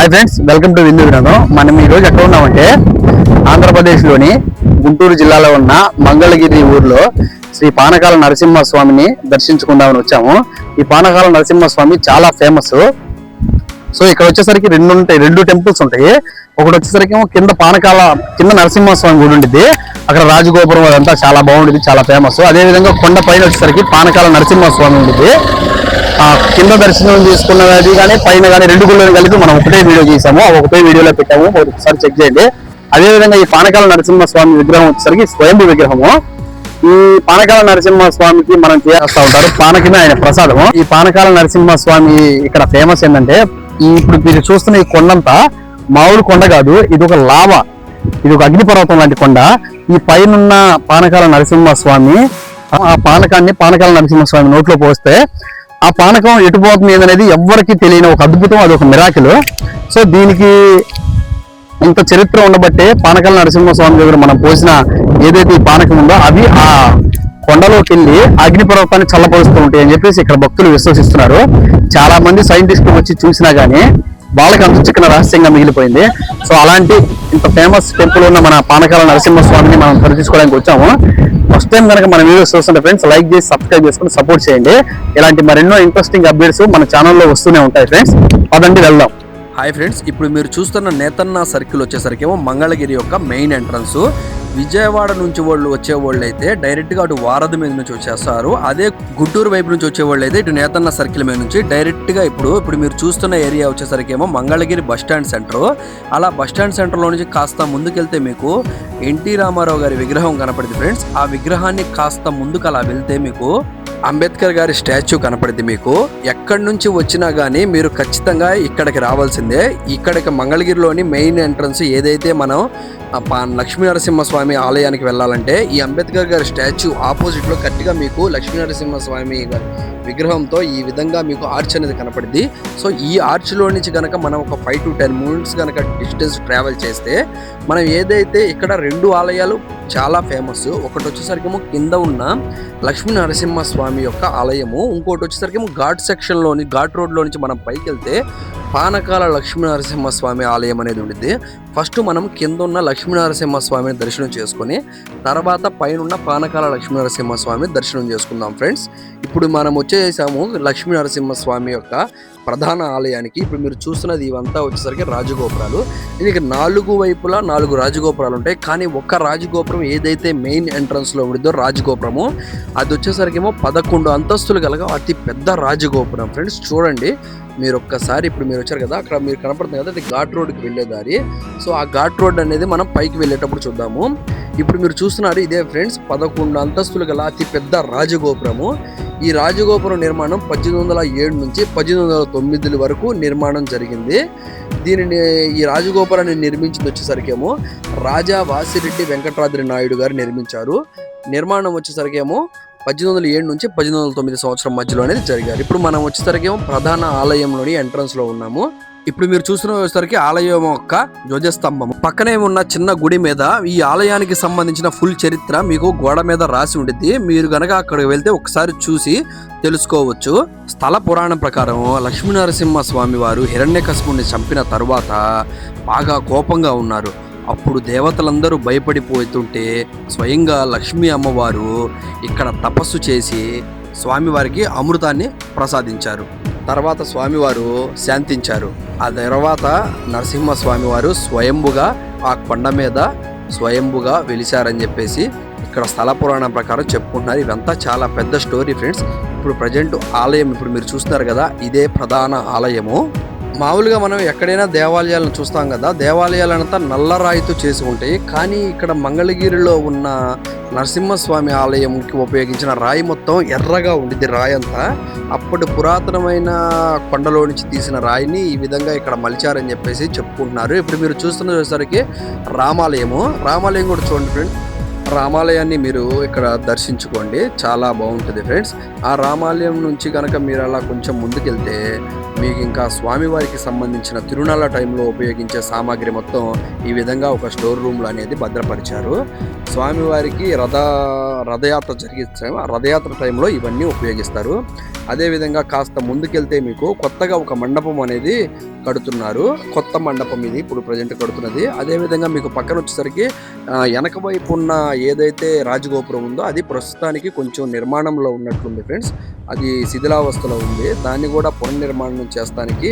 Hi friends welcome to విందు వినోదం మనం ఈరోజు రోజు ఎక్కడ ఉన్నామంటే ఆంధ్రప్రదేశ్లోని గుంటూరు జిల్లాలో ఉన్న మంగళగిరి ఊర్లో శ్రీ పానకాల నరసింహ స్వామిని దర్శించుకుందామని వచ్చాము. ఈ పానకాల నరసింహ స్వామి చాలా ఫేమస్ సో ఇక్కడ వచ్చేసరికి రెండు ఉంటాయి రెండు టెంపుల్స్ ఉంటాయి. ఒకటి వచ్చేసరికి ఏమో కింద పానకాల కింద నరసింహస్వామి గుడి ఉండిద్ది. అక్కడ రాజగోపురం అదంతా చాలా బాగుంటుంది చాలా ఫేమస్ అదే విధంగా కొండ పైన వచ్చేసరికి పానకాల నరసింహస్వామి ఉండిద్ది. కింద దర్శనం చేసుకున్నది కానీ పైన కానీ రెండు గుళ్ళని కలిపి మనం ఒకటే వీడియో చేసాము ఒకటే వీడియోలో పెట్టాము. ఒకసారి చెక్ చేయండి. అదే విధంగా ఈ పానకాల నరసింహ స్వామి విగ్రహం వచ్చేసరికి స్వయంభూ విగ్రహము. ఈ పానకాల నరసింహ స్వామికి మనం చేస్తా ఉంటారు. పానకమే ఆయన ప్రసాదము. ఈ పానకాల నరసింహ స్వామి ఇక్కడ ఫేమస్ ఏంటంటే ఈ ఇప్పుడు మీరు చూస్తున్న ఈ కొండంతా మామూలు కొండ కాదు. ఇది ఒక లావా. ఇది ఒక అగ్నిపర్వతం లాంటి కొండ. ఈ పైనున్న పానకాల నరసింహ స్వామి ఆ పానకాన్ని పానకాల నరసింహ స్వామి నోట్లో పోస్తే ఆ పానకం ఎటు పోతుంది అనేది ఎవ్వరికి తెలియని ఒక అద్భుతం అది ఒక మిరాకిల్ సో దీనికి ఇంత చరిత్ర ఉండబట్టే పానకాల నరసింహస్వామి దగ్గర మనం పోసిన ఏదైతే ఈ పానకం ఉందో అవి ఆ కొండలోకి వెళ్ళి అగ్నిపర్వతాన్ని చల్లపరుస్తూ ఉంటాయి అని చెప్పేసి ఇక్కడ భక్తులు విశ్వసిస్తున్నారు. చాలా మంది సైంటిస్టులు వచ్చి చూసినా గానీ వాళ్ళకి అంత చిక్కన రహస్యంగా మిగిలిపోయింది. సో అలాంటి ఇంత ఫేమస్ టెంపుల్ ఉన్న మన పానకాల నరసింహస్వామిని మనం దర్శించుకోవడానికి వచ్చాము. ఫస్ట్ టైం కనుక మన వీడియోస్ చూస్తుంటే ఫ్రెండ్స్ లైక్ చేసి సబ్స్క్రైబ్ చేసుకుని సపోర్ట్ చేయండి. ఇలాంటి మరెన్నో ఇంట్రెస్టింగ్ అప్డేట్స్ మన ఛానల్లో వస్తూనే ఉంటాయి ఫ్రెండ్స్ పదండి వెళ్దాం. హాయ్ ఫ్రెండ్స్ ఇప్పుడు మీరు చూస్తున్న నేతన్న సర్కిల్ వచ్చేసరికి ఏమో మంగళగిరి యొక్క మెయిన్ ఎంట్రన్స్ విజయవాడ నుంచి వాళ్ళు వచ్చేవాళ్ళు అయితే డైరెక్ట్గా అటు వారధి మీద నుంచి వచ్చేస్తారు. అదే గుంటూరు వైపు నుంచి వచ్చేవాళ్ళు అయితే ఇటు నేతన్న సర్కిల్ మీద నుంచి డైరెక్ట్గా ఇప్పుడు ఇప్పుడు మీరు చూస్తున్న ఏరియా వచ్చేసరికి ఏమో మంగళగిరి బస్ స్టాండ్ సెంటర్. అలా బస్ స్టాండ్ నుంచి కాస్త ముందుకెళ్తే మీకు ఎన్టీ రామారావు గారి విగ్రహం కనపడింది ఫ్రెండ్స్ ఆ విగ్రహాన్ని కాస్త ముందుకు అలా వెళ్తే మీకు అంబేద్కర్ గారి స్టాచ్యూ కనపడింది మీకు. ఎక్కడి నుంచి వచ్చినా కానీ మీరు ఖచ్చితంగా ఇక్కడికి రావాల్సిందే. ఇక్కడికి మంగళగిరిలోని మెయిన్ ఎంట్రన్స్ ఏదైతే మనం ఆ పా- లక్ష్మీ నరసింహస్వామి ఆలయానికి వెళ్ళాలంటే ఈ అంబేద్కర్ గారి స్టాచ్యూ ఆపోజిట్లో గట్టిగా మీకు లక్ష్మీ నరసింహస్వామి గారి విగ్రహంతో ఈ విధంగా మీకు ఆర్చ్ అనేది కనపడింది సో ఈ ఆర్చ్లో నుంచి కనుక మనం ఒక ఫైవ్ టు టెన్ మినిట్స్ కనుక డిస్టెన్స్ ట్రావెల్ చేస్తే మనం ఏదైతే ఇక్కడ రెండు ఆలయాలు చాలా ఫేమస్ ఒకటి వచ్చేసరికి కింద ఉన్న లక్ష్మీ నరసింహ స్వామి యొక్క ఆలయము ఇంకోటి వచ్చేసరికి ఘాట్ సెక్షన్లోని ఘాట్ రోడ్లో నుంచి మనం పైకి వెళ్తే పానకాల లక్ష్మీ నరసింహ స్వామి ఆలయం అనేది ఉండిద్ది. ఫస్ట్ మనం కింద ఉన్న లక్ష్మీ నరసింహ స్వామిని దర్శనం చేసుకుని తర్వాత పైన ఉన్న పానకాల లక్ష్మీ నరసింహ స్వామి దర్శనం చేసుకుందాం ఫ్రెండ్స్. ఇప్పుడు మనం వచ్చేసాము లక్ష్మీ నరసింహ స్వామి యొక్క ప్రధాన ఆలయానికి. ఇప్పుడు మీరు చూస్తున్నది ఇవంతా వచ్చేసరికి రాజగోపురాలు. దీనికి నాలుగు వైపులా నాలుగు రాజగోపురాలు ఉంటాయి. కానీ ఒక్క రాజగోపురం ఏదైతే మెయిన్ ఎంట్రన్స్లో ఉండిద్దో రాజగోపురము అది వచ్చేసరికి ఏమో పదకొండు అంతస్తులు కలగా అతి పెద్ద రాజగోపురం ఫ్రెండ్స్. చూడండి మీరు ఒక్కసారి ఇప్పుడు మీరు వచ్చారు కదా అక్కడ మీరు కనపడుతుంది కదా అది ఘాట్ రోడ్కి వెళ్ళే దారి. సో ఆ ఘాట్ రోడ్ అనేది మనం పైకి వెళ్ళేటప్పుడు చూద్దాము. ఇప్పుడు మీరు చూస్తున్నారు ఇదే ఫ్రెండ్స్ పదకొండు అంతస్తులు గల అతి పెద్ద రాజగోపురము. ఈ రాజగోపురం నిర్మాణం పద్దెనిమిది వందల ఏడు నుంచి పద్దెనిమిది వందల తొమ్మిది వరకు నిర్మాణం జరిగింది. దీనిని ఈ రాజగోపురాన్ని నిర్మించింది వచ్చేసరికేమో రాజా వాసిరెడ్డి వెంకటరాద్రి నాయుడు గారు నిర్మించారు. నిర్మాణం వచ్చేసరికేమో పద్దెనిమిది వందల ఏడు నుంచి పద్దెనిమిది వందల తొమ్మిది సంవత్సరం మధ్యలో అనేది జరిగారు. ఇప్పుడు మనం వచ్చేసరికి ప్రధాన ఆలయంలోని ఎంట్రన్స్లో ఉన్నాము. ఇప్పుడు మీరు చూస్తున్న వచ్చేసరికి ఆలయం యొక్క ధ్వజస్తంభం. పక్కనే ఉన్న చిన్న గుడి మీద ఈ ఆలయానికి సంబంధించిన ఫుల్ చరిత్ర మీకు గోడ మీద రాసి ఉండిద్ది. మీరు గనక అక్కడికి వెళ్తే ఒకసారి చూసి తెలుసుకోవచ్చు. స్థల పురాణం ప్రకారం లక్ష్మీనరసింహ స్వామి వారు హిరణ్యకశిపుణ్ణి చంపిన తరువాత బాగా కోపంగా ఉన్నారు. అప్పుడు దేవతలందరూ భయపడిపోతుంటే స్వయంగా లక్ష్మీ అమ్మవారు ఇక్కడ తపస్సు చేసి స్వామివారికి అమృతాన్ని ప్రసాదించారు. తర్వాత స్వామివారు శాంతించారు. ఆ తర్వాత నరసింహ స్వామివారు స్వయంభుగా ఆ కొండ మీద స్వయంభుగా వెలిశారని చెప్పేసి ఇక్కడ స్థల పురాణం ప్రకారం చెప్పుకుంటున్నారు ఇదంతా చాలా పెద్ద స్టోరీ ఫ్రెండ్స్. ఇప్పుడు ప్రజెంట్ ఆలయం ఇప్పుడు మీరు చూస్తున్నారు కదా ఇదే ప్రధాన ఆలయము. మామూలుగా మనం ఎక్కడైనా దేవాలయాలను చూస్తాం కదా దేవాలయాలంతా నల్ల రాయితో చేసి ఉంటాయి. కానీ ఇక్కడ మంగళగిరిలో ఉన్న నరసింహస్వామి ఆలయంకి ఉపయోగించిన రాయి మొత్తం ఎర్రగా ఉండిద్ది రాయి అంతా. అప్పటి పురాతనమైన కొండలో నుంచి తీసిన రాయిని ఈ విధంగా ఇక్కడ మలిచారని చెప్పేసి చెప్పుకుంటున్నారు. ఇప్పుడు మీరు చూస్తున్నసరికి రామాలయము. రామాలయం కూడా చూడండి ఫ్రెండ్స్. రామాలయాన్ని మీరు ఇక్కడ దర్శించుకోండి. చాలా బాగుంటుంది ఫ్రెండ్స్. ఆ రామాలయం నుంచి కనుక మీరు అలా కొంచెం ముందుకెళ్తే మీకు ఇంకా స్వామివారికి సంబంధించిన తిరునాళ్ళ టైంలో ఉపయోగించే సామాగ్రి మొత్తం ఈ విధంగా ఒక స్టోర్ రూమ్లో అనేది భద్రపరిచారు. స్వామివారికి రథ రథయాత్ర జరిగే రథయాత్ర టైంలో ఇవన్నీ ఉపయోగిస్తారు. అదేవిధంగా కాస్త ముందుకెళ్తే మీకు కొత్తగా ఒక మండపం అనేది కడుతున్నారు. కొత్త మండపం ఇది ఇప్పుడు ప్రజెంట్ కడుతున్నది. అదేవిధంగా మీకు పక్కన వచ్చేసరికి వెనక వైపు ఉన్న ఏదైతే రాజగోపురం ఉందో అది ప్రస్తుతానికి కొంచెం నిర్మాణంలో ఉన్నట్లుంది ఫ్రెండ్స్. అది శిథిలావస్థలో ఉంది. దాన్ని కూడా పునర్నిర్మాణం చేస్తానికి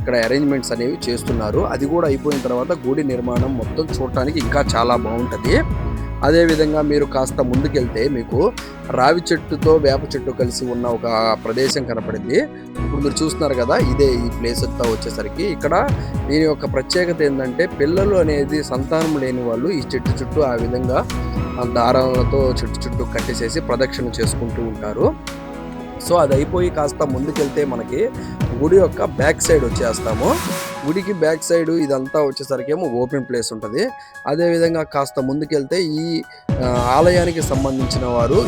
ఇక్కడ అరేంజ్మెంట్స్ అనేవి చేస్తున్నారు. అది కూడా అయిపోయిన తర్వాత గుడి నిర్మాణం మొత్తం చూడటానికి ఇంకా చాలా బాగుంటుంది. అదేవిధంగా మీరు కాస్త ముందుకెళ్తే మీకు రావి చెట్టుతో వేప చెట్టు కలిసి ఉన్న ఒక ప్రదేశం కనపడింది. ఇప్పుడు మీరు చూస్తున్నారు కదా ఇదే ఈ ప్లేస్ అంతా వచ్చేసరికి. ఇక్కడ దీని యొక్క ప్రత్యేకత ఏంటంటే పిల్లలు అనేది సంతానం లేని వాళ్ళు ఈ చెట్టు చుట్టూ ఆ విధంగా ఆ దారాలతో చెట్టు చుట్టూ కట్టేసేసి ప్రదక్షిణ చేసుకుంటూ ఉంటారు. సో అది అయిపోయి కాస్త ముందుకెళ్తే మనకి గుడి యొక్క బ్యాక్ సైడ్ వచ్చేస్తాము. గుడికి బ్యాక్ సైడ్ ఇదంతా వచ్చేసరికి ఏమో ఓపెన్ ప్లేస్ ఉంటుంది. అదేవిధంగా కాస్త ముందుకెళ్తే ఈ ఆలయానికి సంబంధించిన వారు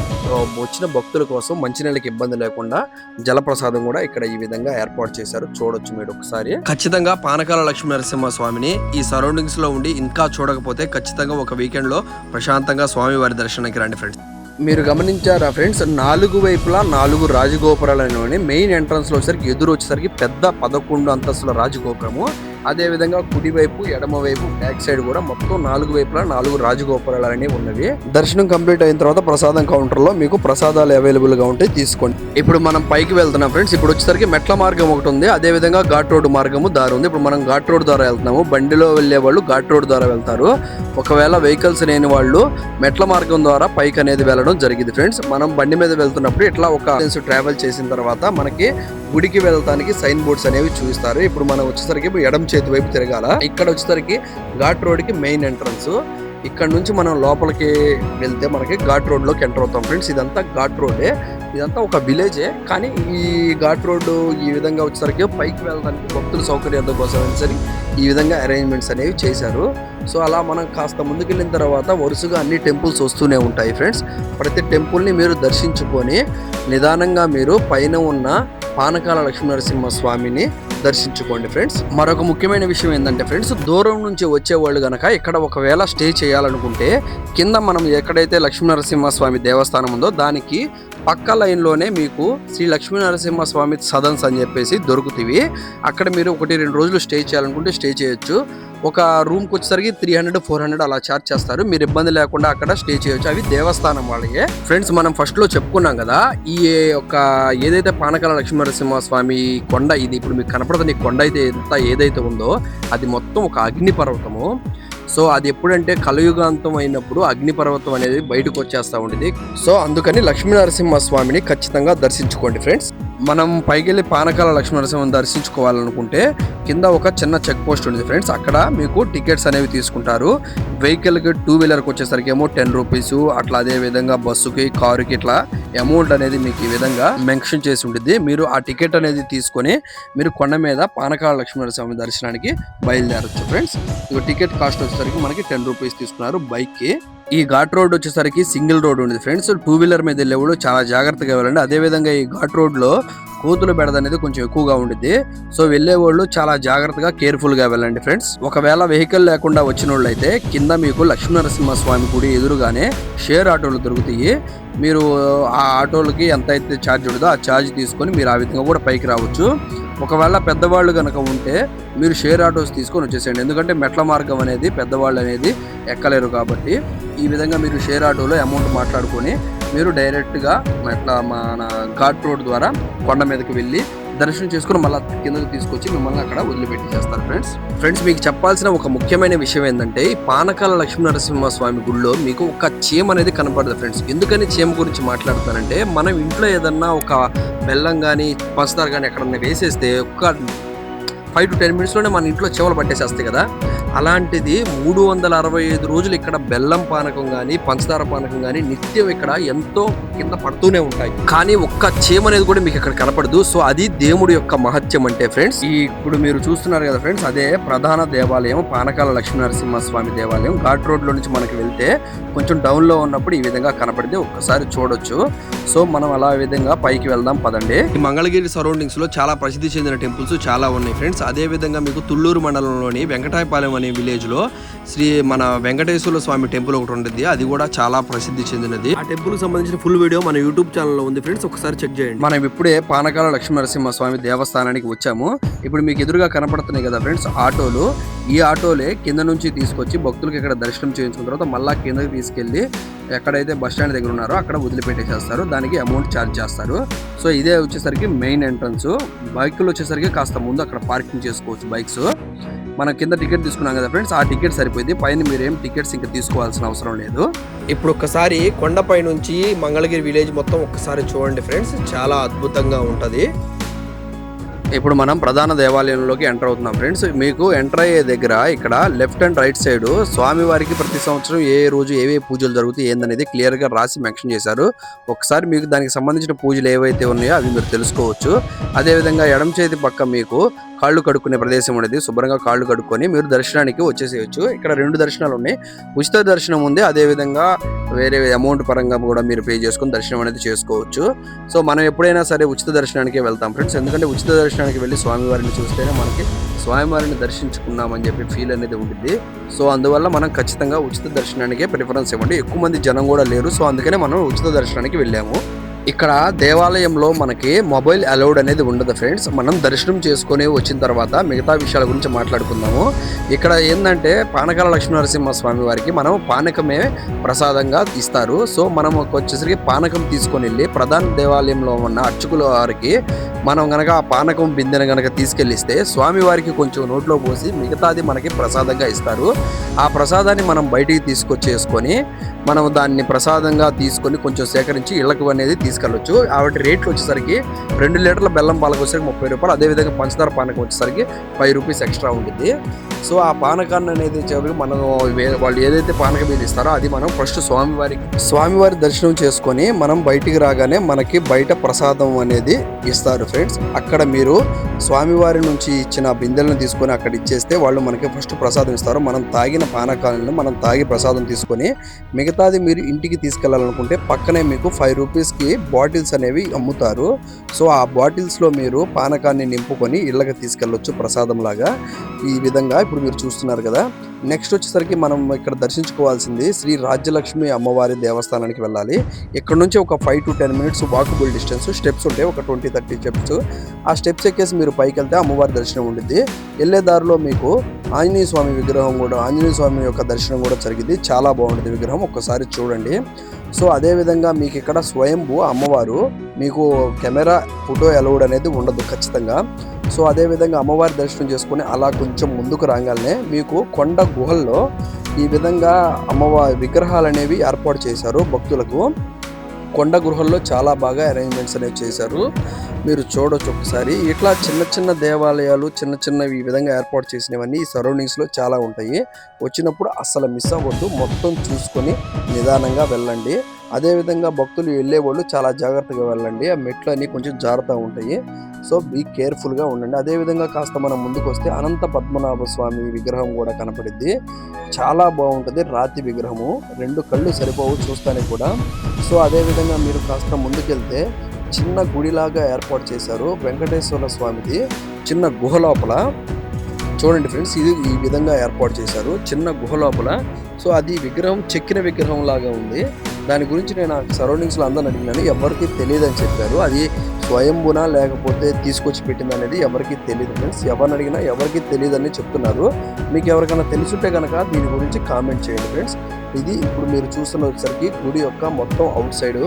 వచ్చిన భక్తుల కోసం మంచినీళ్ళకి ఇబ్బంది లేకుండా జలప్రసాదం కూడా ఇక్కడ ఈ విధంగా ఏర్పాటు చేశారు. చూడొచ్చు మీరు ఒకసారి. ఖచ్చితంగా పానకాల లక్ష్మీ నరసింహ స్వామిని ఈ సరౌండింగ్స్లో ఉండి ఇంకా చూడకపోతే ఖచ్చితంగా ఒక వీకెండ్లో ప్రశాంతంగా స్వామివారి దర్శనానికి రండి ఫ్రెండ్స్. మీరు గమనించారా ఫ్రెండ్స్? నాలుగు వైపులా నాలుగు రాజగోపురాలలోని మెయిన్ ఎంట్రన్స్లో వచ్చేసరికి ఎదురు వచ్చేసరికి పెద్ద పదకొండు అంతస్తుల రాజగోపురము. అదేవిధంగా కుడివైపు ఎడమవైపు బ్యాక్ సైడ్ కూడా మొత్తం నాలుగు వైపులా నాలుగు రాజగోపురాలు అనేవి ఉన్నవి. దర్శనం కంప్లీట్ అయిన తర్వాత ప్రసాదం కౌంటర్లో మీకు ప్రసాదాలు అవైలబుల్గా ఉంటాయి తీసుకోండి. ఇప్పుడు మనం పైకి వెళ్తున్నాం ఫ్రెండ్స్. ఇప్పుడు వచ్చేసరికి మెట్ల మార్గం ఒకటి ఉంది. అదే విధంగా ఘాట్ రోడ్ మార్గము దారి ఉంది. ఇప్పుడు మనం ఘాట్ రోడ్ ద్వారా వెళ్తున్నాము. బండిలో వెళ్ళే వాళ్ళు ఘాట్ రోడ్ ద్వారా వెళ్తారు. ఒకవేళ వెహికల్స్ లేని వాళ్ళు మెట్ల మార్గం ద్వారా పైకి అనేది వెళ్ళడం జరిగింది ఫ్రెండ్స్. మనం బండి మీద వెళ్తున్నప్పుడు ఇట్లా ఒక ట్రావెల్ చేసిన తర్వాత మనకి గుడికి వెళ్ళటానికి సైన్ బోర్డ్స్ అనేవి చూపిస్తారు. ఇప్పుడు మనం వచ్చేసరికి ఇప్పుడు ఎడమ చేతి వైపు తిరగాల. ఇక్కడ వచ్చేసరికి ఘాట్ రోడ్కి మెయిన్ ఎంట్రన్స్. ఇక్కడ నుంచి మనం లోపలికి వెళ్తే మనకి ఘాట్ రోడ్లోకి ఎంటర్ అవుతాం ఫ్రెండ్స్. ఇదంతా ఘాట్ రోడే ఇదంతా ఒక విలేజే కానీ ఈ ఘాట్ రోడ్డు ఈ విధంగా వచ్చేసరికి పైకి వెళ్ళడానికి భక్తుల సౌకర్యాల కోసం సరే ఈ విధంగా అరేంజ్మెంట్స్ అనేవి చేశారు. సో అలా మనం కాస్త ముందుకెళ్ళిన తర్వాత వరుసగా అన్ని టెంపుల్స్ వస్తూనే ఉంటాయి ఫ్రెండ్స్. ప్రతి టెంపుల్ని మీరు దర్శించుకొని నిదానంగా మీరు పైన ఉన్న పానకాల లక్ష్మీనరసింహ స్వామిని దర్శించుకోండి ఫ్రెండ్స్. మరొక ముఖ్యమైన విషయం ఏంటంటే ఫ్రెండ్స్ దూరం నుంచి వచ్చేవాళ్ళు గనక ఇక్కడ ఒకవేళ స్టే చేయాలనుకుంటే కింద మనం ఎక్కడైతే లక్ష్మీనరసింహ స్వామి దేవస్థానం ఉందో దానికి పక్క లైన్లోనే మీకు శ్రీ లక్ష్మీనరసింహ స్వామి సదన్స్ అని చెప్పేసి దొరుకుతాయి అక్కడ మీరు ఒకటి రెండు రోజులు స్టే చేయాలనుకుంటే స్టే చేయొచ్చు. ఒక రూమ్కి వచ్చేసరికి త్రీ హండ్రెడ్ ఫోర్ హండ్రెడ్ అలా చార్జ్ చేస్తారు. మీరు ఇబ్బంది లేకుండా అక్కడ స్టే చేయొచ్చు. అవి దేవస్థానం వాళ్ళయే. ఫ్రెండ్స్ మనం ఫస్ట్లో చెప్పుకున్నాం కదా ఈ యొక్క ఏదైతే పానకాల లక్ష్మీనరసింహ స్వామి కొండ ఇది ఇప్పుడు మీకు కనపడుతున్న కొండ అయితే ఎంత ఏదైతే ఉందో అది మొత్తం ఒక అగ్ని పర్వతము సో అది ఎప్పుడంటే కలియుగాంతం అయినప్పుడు అగ్నిపర్వతం అనేది బయటకు వచ్చేస్తూ ఉండేది సో అందుకని లక్ష్మీనరసింహ స్వామిని ఖచ్చితంగా దర్శించుకోండి ఫ్రెండ్స్. మనం పైకెళ్ళి పానకాల లక్ష్మీనరసింహని దర్శించుకోవాలనుకుంటే కింద ఒక చిన్న చెక్ పోస్ట్ ఉంది ఫ్రెండ్స్. అక్కడ మీకు టికెట్స్ అనేవి తీసుకుంటారు. వెహికల్కి టూ వీలర్కి వచ్చేసరికి ఏమో టెన్ రూపీస్ అట్లా అదే విధంగా బస్సుకి కారుకి ఇట్లా అమౌంట్ అనేది మీకు ఈ విధంగా మెన్షన్ చేసి ఉంటుంది మీరు ఆ టికెట్ అనేది తీసుకొని మీరు కొండ మీద పానకాల లక్ష్మీనరస్వామి దర్శనానికి బయలుదేరచ్చు ఫ్రెండ్స్. ఇక టికెట్ కాస్ట్ వచ్చేసరికి మనకి టెన్ రూపీస్ తీసుకున్నారు బైక్కి ఈ ఘాట్ రోడ్ వచ్చేసరికి సింగిల్ రోడ్ ఉంది ఫ్రెండ్స్. టూ వీలర్ మీద వెళ్ళేవాళ్ళు చాలా జాగ్రత్తగా వెళ్ళండి. అదే విధంగా ఈ ఘాట్ రోడ్లో కోతుల బెడద అనేది కొంచెం ఎక్కువగా ఉండిద్ది. సో వెళ్ళే వాళ్ళు చాలా జాగ్రత్తగా కేర్ఫుల్గా వెళ్ళండి ఫ్రెండ్స్. ఒకవేళ వెహికల్ లేకుండా వచ్చిన వాళ్ళు అయితే కింద మీకు లక్ష్మీనరసింహ స్వామి గుడి ఎదురుగానే షేర్ ఆటోలు దొరుకుతాయి. మీరు ఆ ఆటోలకి ఎంత అయితే ఛార్జ్ ఉంటుందో ఆ ఛార్జ్ తీసుకొని మీరు ఆ విధంగా కూడా పైకి రావచ్చు. ఒకవేళ పెద్దవాళ్ళు కనుక ఉంటే మీరు షేర్ ఆటోస్ తీసుకొని వచ్చేసేయండి. ఎందుకంటే మెట్ల మార్గం అనేది పెద్దవాళ్ళు అనేది ఎక్కలేరు కాబట్టి ఈ విధంగా మీరు షేర్ ఆటోలో అమౌంట్ మాట్లాడుకొని మీరు డైరెక్ట్గా ఇట్లా మన ఘాట్ రోడ్ ద్వారా కొండ మీదకి వెళ్ళి దర్శనం చేసుకుని మళ్ళీ కిందకు తీసుకొచ్చి మిమ్మల్ని అక్కడ వదిలిపెట్టి చేస్తారు ఫ్రెండ్స్ ఫ్రెండ్స్ మీకు చెప్పాల్సిన ఒక ముఖ్యమైన విషయం ఏంటంటే ఈ పానకాల లక్ష్మీనరసింహ స్వామి గుడిలో మీకు ఒక చీమ అనేది కనపడదు ఫ్రెండ్స్ ఎందుకని చీమ గురించి మాట్లాడతానంటే మనం ఇంట్లో ఏదన్నా ఒక బెల్లం కానీ పంచదార కానీ ఎక్కడన్నా వేసేస్తే ఒక్క ఫైవ్ టు టెన్ మినిట్స్లోనే మన ఇంట్లో చెవులు పట్టేసేస్తాయి కదా. అలాంటిది మూడు వందల అరవై ఐదు రోజులు ఇక్కడ బెల్లం పానకం కానీ పంచదార పానకం కానీ నిత్యం ఇక్కడ ఎంతో కింద పడుతూనే ఉంటాయి. కానీ ఒక్క చీమ అనేది కూడా మీకు ఇక్కడ కనపడదు. సో అది దేవుడి యొక్క మహత్యం అంటే ఫ్రెండ్స్ ఈ ఇప్పుడు మీరు చూస్తున్నారు కదా ఫ్రెండ్స్ అదే ప్రధాన దేవాలయం పానకాల లక్ష్మీనరసింహ స్వామి దేవాలయం. ఘాట్ రోడ్లో నుంచి మనకి వెళ్తే కొంచెం డౌన్లో ఉన్నప్పుడు ఈ విధంగా కనపడితే ఒక్కసారి చూడొచ్చు. సో మనం అలా విధంగా పైకి వెళ్దాం పదండి. ఈ మంగళగిరి సరౌండింగ్స్లో చాలా ప్రసిద్ధి చెందిన టెంపుల్స్ చాలా ఉన్నాయి ఫ్రెండ్స్. అదే విధంగా మీకు తుళ్ళూరు మండలంలోని వెంకటాయపాలెం అనే విలేజ్లో శ్రీ మన వెంకటేశ్వర స్వామి టెంపుల్ ఒకటి ఉంటుంది అది కూడా చాలా ప్రసిద్ధి చెందినది. ఆ టెంపుల్ సంబంధించిన ఫుల్ వీడియో మన యూట్యూబ్ ఛానల్లో ఉంది ఫ్రెండ్స్. ఒకసారి చెక్ చేయండి. మనం ఇప్పుడే పానకాల లక్ష్మీనరసింహ స్వామి దేవస్థానానికి వచ్చాము. ఇప్పుడు మీకు ఎదురుగా కనపడుతున్నాయి కదా ఫ్రెండ్స్ ఆటోలు. ఈ ఆటోలే కింద నుంచి తీసుకొచ్చి భక్తులకు ఇక్కడ దర్శనం చేయించుకున్న తర్వాత మళ్ళా కిందకి తీసుకెళ్ళి ఎక్కడైతే బస్ స్టాండ్ దగ్గర ఉన్నారో అక్కడ వదిలిపెట్టేసేస్తారు. దానికి అమౌంట్ ఛార్జ్ చేస్తారు. సో ఇదే వచ్చేసరికి మెయిన్ ఎంట్రన్స్. బైకులు వచ్చేసరికి కాస్త ముందు అక్కడ పార్కింగ్ చేసుకోవచ్చు బైక్స్. మనం కింద టికెట్ తీసుకున్నాం కదా ఫ్రెండ్స్ ఆ టికెట్ సరిపోయింది. పైన మీరేం టికెట్స్ ఇంకా తీసుకోవాల్సిన అవసరం లేదు. ఇప్పుడు ఒక్కసారి కొండపై నుంచి మంగళగిరి విలేజ్ మొత్తం ఒక్కసారి చూడండి ఫ్రెండ్స్ చాలా అద్భుతంగా ఉంటుంది. ఇప్పుడు మనం ప్రధాన దేవాలయంలోకి ఎంటర్ అవుతున్నాం ఫ్రెండ్స్. మీకు ఎంటర్ అయ్యే దగ్గర ఇక్కడ లెఫ్ట్ అండ్ రైట్ సైడ్ స్వామివారికి ప్రతి సంవత్సరం ఏ రోజు ఏవే పూజలు జరుగుతాయి ఏందనేది క్లియర్గా రాసి మెన్షన్ చేశారు. ఒకసారి మీకు దానికి సంబంధించిన పూజలు ఏవైతే ఉన్నాయో అవి మీరు తెలుసుకోవచ్చు. అదే విధంగా ఎడమ చేతి పక్క మీకు కాళ్ళు కడుక్కునే ప్రదేశం అనేది శుభ్రంగా కాళ్ళు కడుక్కొని మీరు దర్శనానికి వచ్చేసేయచ్చు. ఇక్కడ రెండు దర్శనాలు ఉన్నాయి. ఉచిత దర్శనం ఉంది. అదే విధంగా వేరే అమౌంట్ పరంగా కూడా మీరు పే చేసుకుని దర్శనం అనేది చేసుకోవచ్చు. సో మనం ఎప్పుడైనా సరే ఉచిత దర్శనానికి వెళ్తాం. ఫ్రెండ్స్ ఎందుకంటే ఉచిత దర్శనానికి వెళ్ళి స్వామివారిని చూస్తేనే మనకి స్వామివారిని దర్శించుకున్నామని చెప్పి ఫీల్ అనేది ఉంటుంది సో అందువల్ల మనం ఖచ్చితంగా ఉచిత దర్శనానికే ప్రిఫరెన్స్ ఇవ్వండి. ఎక్కువ మంది జనం కూడా లేరు. సో అందుకనే మనం ఉచిత దర్శనానికి వెళ్ళాము. ఇక్కడ దేవాలయంలో మనకి మొబైల్ అలౌడ్ అనేది ఉండదు ఫ్రెండ్స్. మనం దర్శనం చేసుకొని వచ్చిన తర్వాత మిగతా విషయాల గురించి మాట్లాడుకుందాము. ఇక్కడ ఏంటంటే పానకాల లక్ష్మీనరసింహ స్వామి వారికి మనం పానకమే ప్రసాదంగా ఇస్తారు. సో మనం వచ్చేసరికి పానకం తీసుకొని వెళ్ళి ప్రధాన దేవాలయంలో ఉన్న అర్చకుల వారికి మనం గనక ఆ పానకం బిందెను గనక తీసుకెళ్ళిస్తే స్వామివారికి కొంచెం నోట్లో పోసి మిగతాది మనకి ప్రసాదంగా ఇస్తారు. ఆ ప్రసాదాన్ని మనం బయటికి తీసుకొచ్చేసుకొని మనం దాన్ని ప్రసాదంగా తీసుకొని కొంచెం సేకరించి ఇళ్ళకు అనేది తీసుకెళ్ళొచ్చు. ఆవిడ రేట్లు వచ్చేసరికి రెండు లీటర్ల బెల్లం పాలకు వచ్చేసరికి ముప్పై రూపాయలు. అదేవిధంగా పంచదార పానకం వచ్చేసరికి ఫైవ్ రూపీస్ ఎక్స్ట్రా ఉంటుంది. సో ఆ పానకాన్ని అనేది మనం వాళ్ళు ఏదైతే పానకం మీద ఇస్తారో అది మనం ఫస్ట్ స్వామివారికి స్వామివారి దర్శనం చేసుకొని మనం బయటికి రాగానే మనకి బయట ప్రసాదం అనేది ఇస్తారు ఫ్రెండ్స్. అక్కడ మీరు స్వామివారి నుంచి ఇచ్చిన బిందెలను తీసుకొని అక్కడ ఇచ్చేస్తే వాళ్ళు మనకి ఫస్ట్ ప్రసాదం ఇస్తారు. మనం తాగిన పానకాలను మనం తాగి ప్రసాదం తీసుకొని మిగతా మిగతాది మీరు ఇంటికి తీసుకెళ్ళాలనుకుంటే పక్కనే మీకు ఫైవ్ రూపీస్కి బాటిల్స్ అనేవి అమ్ముతారు. సో ఆ బాటిల్స్లో మీరు పానకాన్ని నింపుకొని ఇళ్ళకి తీసుకెళ్ళొచ్చు ప్రసాదం లాగా ఈ విధంగా ఇప్పుడు మీరు చూస్తున్నారు కదా. నెక్స్ట్ వచ్చేసరికి మనం ఇక్కడ దర్శించుకోవాల్సింది శ్రీ రాజ్యలక్ష్మి అమ్మవారి దేవస్థానానికి వెళ్ళాలి. ఇక్కడ నుంచి ఒక five to ten minutes walkable distance steps ఉంటాయి ఒక ట్వంటీ థర్టీ స్టెప్స్ ఆ స్టెప్స్ ఎక్కేసి మీరు పైకి వెళ్తే అమ్మవారి దర్శనం ఉండిద్ది. వెళ్ళే దారిలో మీకు ఆంజనేయ స్వామి విగ్రహం కూడా ఆంజనేయ స్వామి యొక్క దర్శనం కూడా జరిగింది. చాలా బాగుంటుంది విగ్రహం. ఒక్కసారి చూడండి. సో అదేవిధంగా మీకు ఇక్కడ స్వయంభూ అమ్మవారు మీకు కెమెరా ఫోటో అలౌడ్ అనేది ఉండదు ఖచ్చితంగా. సో అదే విధంగా అమ్మవారి దర్శనం చేసుకుని అలా కొంచెం ముందుకు రాగానే మీకు కొండ గుహల్లో ఈ విధంగా అమ్మవారి విగ్రహాలు అనేవి ఏర్పాటు చేశారు భక్తులకు. కొండ గృహల్లో చాలా బాగా అరేంజ్మెంట్స్ అనేవి చేశారు. మీరు చూడొచ్చు ఒకసారి. ఇట్లా చిన్న చిన్న దేవాలయాలు చిన్న చిన్నవి ఈ విధంగా ఏర్పాటు చేసినవన్నీ ఈ సరౌండింగ్స్లో చాలా ఉంటాయి. వచ్చినప్పుడు అస్సలు మిస్ అవ్వద్దు. మొత్తం చూసుకొని నిదానంగా వెళ్ళండి. అదేవిధంగా భక్తులు వెళ్ళేవాళ్ళు చాలా జాగ్రత్తగా వెళ్ళండి. ఆ మెట్లు అన్నీ కొంచెం జాగ్రత్తగా ఉంటాయి. సో బీ కేర్ఫుల్గా ఉండండి. అదేవిధంగా కాస్త మనం ముందుకు వస్తే అనంత పద్మనాభ స్వామి విగ్రహం కూడా కనపడిద్ది. చాలా బాగుంటుంది. రాతి విగ్రహము. రెండు కళ్ళు సరిపోవు చూస్తానికి కూడా. సో అదేవిధంగా మీరు కాస్త ముందుకెళ్తే చిన్న గుడిలాగా ఏర్పాటు చేశారు వెంకటేశ్వర స్వామిది. చిన్న గుహ లోపల. చూడండి ఫ్రెండ్స్ ఇది ఈ విధంగా ఏర్పాటు చేశారు. చిన్న గుహ లోపల. సో అది విగ్రహం చెక్కిన విగ్రహం లాగా ఉంది. దాని గురించి నేను సరౌండింగ్స్లో అందరిని అడిగినాను ఎవరికి తెలియదు అని చెప్పారు. అది స్వయంభున లేకపోతే తీసుకొచ్చి పెట్టింది అనేది ఎవరికి తెలియదు ఫ్రెండ్స్ ఎవరిని అడిగినా ఎవరికి తెలియదు అని చెప్తున్నారు. మీకు ఎవరికైనా తెలుసుంటే కనుక దీని గురించి కామెంట్ చేయండి ఫ్రెండ్స్ ఇది ఇప్పుడు మీరు చూస్తున్న వచ్చేసరికి గుడి యొక్క మొత్తం అవుట్ సైడ్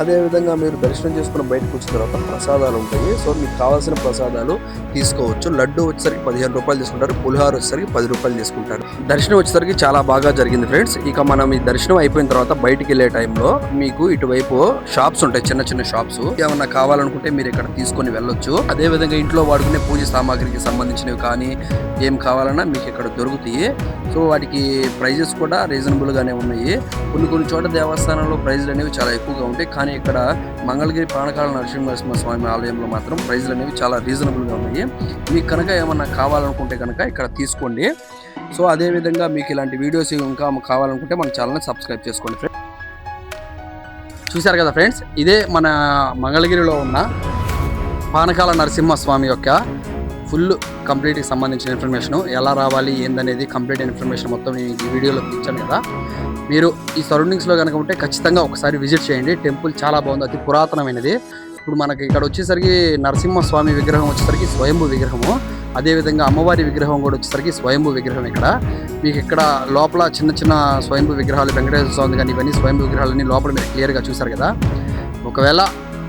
అదేవిధంగా మీరు దర్శనం చేసుకుని బయటకు వచ్చిన తర్వాత ప్రసాదాలు ఉంటాయి. సో మీకు కావాల్సిన ప్రసాదాలు తీసుకోవచ్చు. లడ్డు వచ్చేసరికి పదిహేను రూపాయలు తీసుకుంటారు. పులిహార వచ్చేసరికి పది రూపాయలు తీసుకుంటారు. దర్శనం వచ్చేసరికి చాలా బాగా జరిగింది ఫ్రెండ్స్. ఇక మనం ఈ దర్శనం అయిపోయిన తర్వాత బయటికి వెళ్ళే టైంలో మీకు ఇటువైపు షాప్స్ ఉంటాయి. చిన్న చిన్న షాప్స్. ఏమన్నా కావాలనుకుంటే మీరు ఇక్కడ తీసుకొని వెళ్ళొచ్చు. అదే విధంగా ఇంట్లో వాడుకునే పూజ సామాగ్రికి సంబంధించినవి కానీ ఏం కావాలన్నా మీకు ఇక్కడ దొరుకుతాయి. సో వాటికి ప్రైజెస్ కూడా రీజనబుల్ గానే ఉన్నాయి. కొన్ని కొన్ని చోట్ల దేవస్థానంలో ప్రైజులు అనేవి చాలా ఎక్కువగా ఉంటాయి. కానీ ఇక్కడ మంగళగిరి ప్రాణకాల నరసింహ స్వామి ఆలయంలో మాత్రం ప్రైజ్లు అనేవి చాలా రీజనబుల్గా ఉన్నాయి. మీకు కనుక ఏమన్నా కావాలనుకుంటే కనుక ఇక్కడ తీసుకోండి. సో అదే విధంగా మీకు ఇలాంటి వీడియోస్ ఇంకా కావాలనుకుంటే మన ఛానల్ని సబ్స్క్రైబ్ చేసుకోండి ఫ్రెండ్స్. చూశారు కదా ఫ్రెండ్స్? ఇదే మన మంగళగిరిలో ఉన్న పానకాల నరసింహస్వామి యొక్క ఫుల్ కంప్లీట్కి సంబంధించిన ఇన్ఫర్మేషన్ ఎలా రావాలి ఏందనేది కంప్లీట్ ఇన్ఫర్మేషన్ మొత్తం ఈ వీడియోలో ఇచ్చాను కదా. మీరు ఈ సరౌండింగ్స్లో కనుక ఉంటే ఖచ్చితంగా ఒకసారి విజిట్ చేయండి. టెంపుల్ చాలా బాగుంది. అతి పురాతనమైనది. ఇప్పుడు మనకి ఇక్కడ వచ్చేసరికి నరసింహస్వామి విగ్రహం వచ్చేసరికి స్వయంభూ విగ్రహము. అదేవిధంగా అమ్మవారి విగ్రహం కూడా వచ్చేసరికి స్వయంభూ విగ్రహం ఇక్కడ. మీకు ఇక్కడ లోపల చిన్న చిన్న స్వయంభూ విగ్రహాలు వెంకటేశ్వర స్వామి కానీ ఇవన్నీ స్వయంభూ విగ్రహాలన్నీ లోపల మీరు క్లియర్గా చూసారు కదా. ఒకవేళ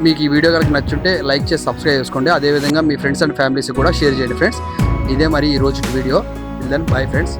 మీకు ఈ వీడియో కనుక నచ్చుంటే లైక్ చేసి సబ్స్క్రైబ్ చేసుకోండి. అదేవిధంగా మీ ఫ్రెండ్స్ అండ్ ఫ్యామిలీస్ కూడా షేర్ చేయండి ఫ్రెండ్స్ ఇదే మరి ఈ రోజు వీడియో దెన్ బై ఫ్రెండ్స్